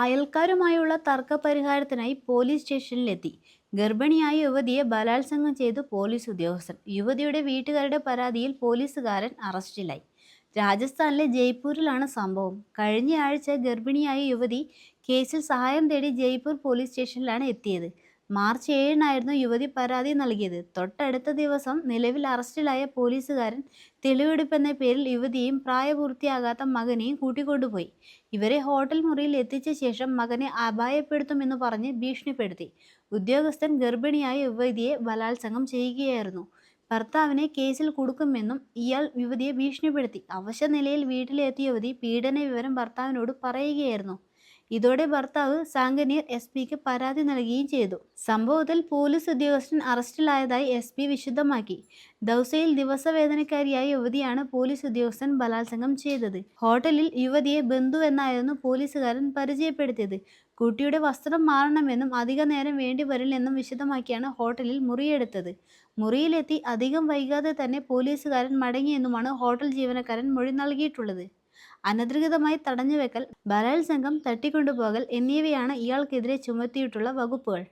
അയൽക്കാരുമായുള്ള തർക്ക പരിഹാരത്തിനായി പോലീസ് സ്റ്റേഷനിലെത്തി. ഗർഭിണിയായ യുവതിയെ ബലാത്സംഗം ചെയ്തു പോലീസ് ഉദ്യോഗസ്ഥൻ. യുവതിയുടെ വീട്ടുകാരുടെ പരാതിയിൽ പോലീസുകാരൻ അറസ്റ്റിലായി. രാജസ്ഥാനിലെ ജയ്പൂരിലാണ് സംഭവം. കഴിഞ്ഞയാഴ്ച ഗർഭിണിയായ യുവതി കേസിൽ സഹായം തേടി ജയ്പൂർ പോലീസ് സ്റ്റേഷനിലാണ് എത്തിയത്. മാർച്ച് ഏഴിനായിരുന്നു യുവതി പരാതി നൽകിയത്. തൊട്ടടുത്ത ദിവസം നിലവിൽ അറസ്റ്റിലായ പോലീസുകാരൻ തെളിവെടുപ്പെന്ന പേരിൽ യുവതിയും പ്രായപൂർത്തിയാകാത്ത മകനെയും കൂട്ടിക്കൊണ്ടുപോയി. ഇവരെ ഹോട്ടൽ മുറിയിൽ എത്തിച്ച ശേഷം മകനെ അപായപ്പെടുത്തുമെന്ന് പറഞ്ഞ് ഭീഷണിപ്പെടുത്തി. ഉദ്യോഗസ്ഥൻ ഗർഭിണിയായ യുവതിയെ ബലാത്സംഗം ചെയ്യുകയായിരുന്നു. ഭർത്താവിനെ കേസിൽ കൊടുക്കുമെന്നും ഇയാൾ യുവതിയെ ഭീഷണിപ്പെടുത്തി. അവശ നിലയിൽ വീട്ടിലെത്തിയ യുവതി പീഡന വിവരം ഭർത്താവിനോട് പറയുകയായിരുന്നു. ഇതോടെ ഭർത്താവ് സാങ്കനീർ എസ് പിക്ക് പരാതി നൽകുകയും ചെയ്തു. സംഭവത്തിൽ പോലീസ് ഉദ്യോഗസ്ഥൻ അറസ്റ്റിലായതായി എസ് പി വിശദമാക്കി. ദൗസയിൽ ദിവസവേതനക്കാരിയായ യുവതിയാണ് പോലീസ് ഉദ്യോഗസ്ഥൻ ബലാത്സംഗം ചെയ്തത്. ഹോട്ടലിൽ യുവതിയെ ബന്ധു എന്നായിരുന്നു പോലീസുകാരൻ പരിചയപ്പെടുത്തിയത്. കുട്ടിയുടെ വസ്ത്രം മാറണമെന്നും അധിക നേരം വേണ്ടി വരില്ലെന്നും വിശദമാക്കിയാണ് ഹോട്ടലിൽ മുറിയെടുത്തത്. മുറിയിലെത്തി അധികം വൈകാതെ തന്നെ പോലീസുകാരൻ മടങ്ങിയെന്നുമാണ് ഹോട്ടൽ ജീവനക്കാരൻ മൊഴി നൽകിയിട്ടുള്ളത്. അനധികൃതമായി തടഞ്ഞുവെക്കൽ ബലാത്സംഗം തട്ടിക്കൊണ്ടുപോകൽ എന്നിവയാണ് ഇയാൾക്കെതിരെ ചുമത്തിയിട്ടുള്ള വകുപ്പുകൾ.